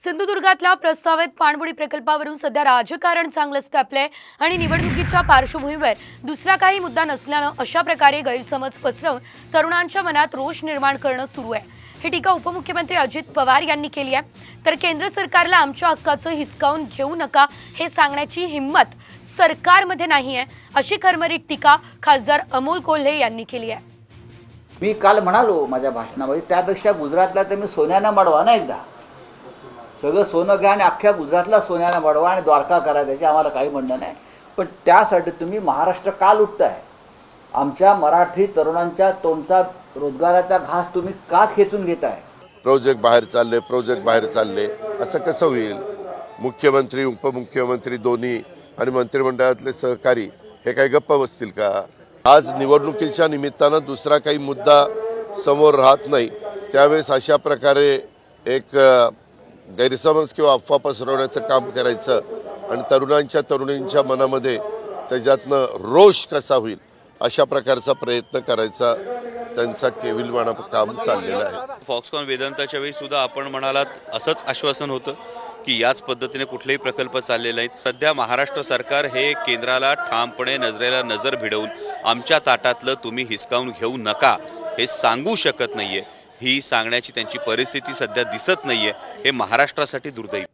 सिंधुदुर्गातल्या प्रस्तावित पाणबुडी प्रकल्पावरून सध्या राजकारण चांगलंच तापलंय आणि निवडणुकीच्या पार्श्वभूमीवर दुसरा काही मुद्दा नसल्यानं अशा प्रकारे गैरसमज पसरवून तरुणांच्या मनात रोष निर्माण करणं सुरू आहे. ही टीका उपमुख्यमंत्री अजित पवार यांनी केली आहे. तर केंद्र सरकारला आमच्या हक्काचं हिसकावून घेऊ नका हे सांगण्याची हिंमत सरकारमध्ये नाही आहे अशी खरमरीत टीका खासदार अमोल कोल्हे यांनी केली आहे. मी काल म्हणालो माझ्या भाषणामध्ये त्यापेक्षा गुजरातला तर मी सोन्यानं मडवा ना एकदा. सगळं सोनं घ्या आणि अख्ख्या गुजरातला सोन्याला मडवा आणि द्वारका करा त्याचे आम्हाला काही म्हणणं नाही. पण त्यासाठी तुम्ही महाराष्ट्र का लुटताय आमच्या मराठी तरुणांच्या तोंडचा रोजगाराचा घास तुम्ही का खेचून घेताय? प्रोजेक्ट बाहेर चालले प्रोजेक्ट बाहेर चालले असं कसं होईल? मुख्यमंत्री उपमुख्यमंत्री दोन्ही आणि मंत्रिमंडळातले सहकारी हे काही गप्प बसतील का? आज निवडणुकीच्या निमित्तानं दुसरा काही मुद्दा समोर राहत नाही. त्यावेळेस अशा प्रकारे एक गैरसमज किंवा अफवा पसरवण्याचं काम करायचं आणि तरुणांच्या तरुणींच्या मनामध्ये त्याच्यातनं रोष कसा होईल अशा प्रकारचा प्रयत्न करायचा त्यांचा केविलवाणा काम चाललेला आहे. फॉक्सकॉन वेदांताच्या वेळी सुद्धा आपण म्हणालात असंच आश्वासन होतं की याच पद्धतीने कुठलेही प्रकल्प चाललेले नाहीत. सध्या महाराष्ट्र सरकार हे केंद्राला ठामपणे नजरेला नजर भिडवून आमच्या ताटातलं तुम्ही हिसकावून घेऊ नका हे सांगू शकत नाही आहे ही सांगण्याची त्यांची परिस्थिती सध्या दिसत नाही आहे हे महाराष्ट्रासाठी दुर्दैव.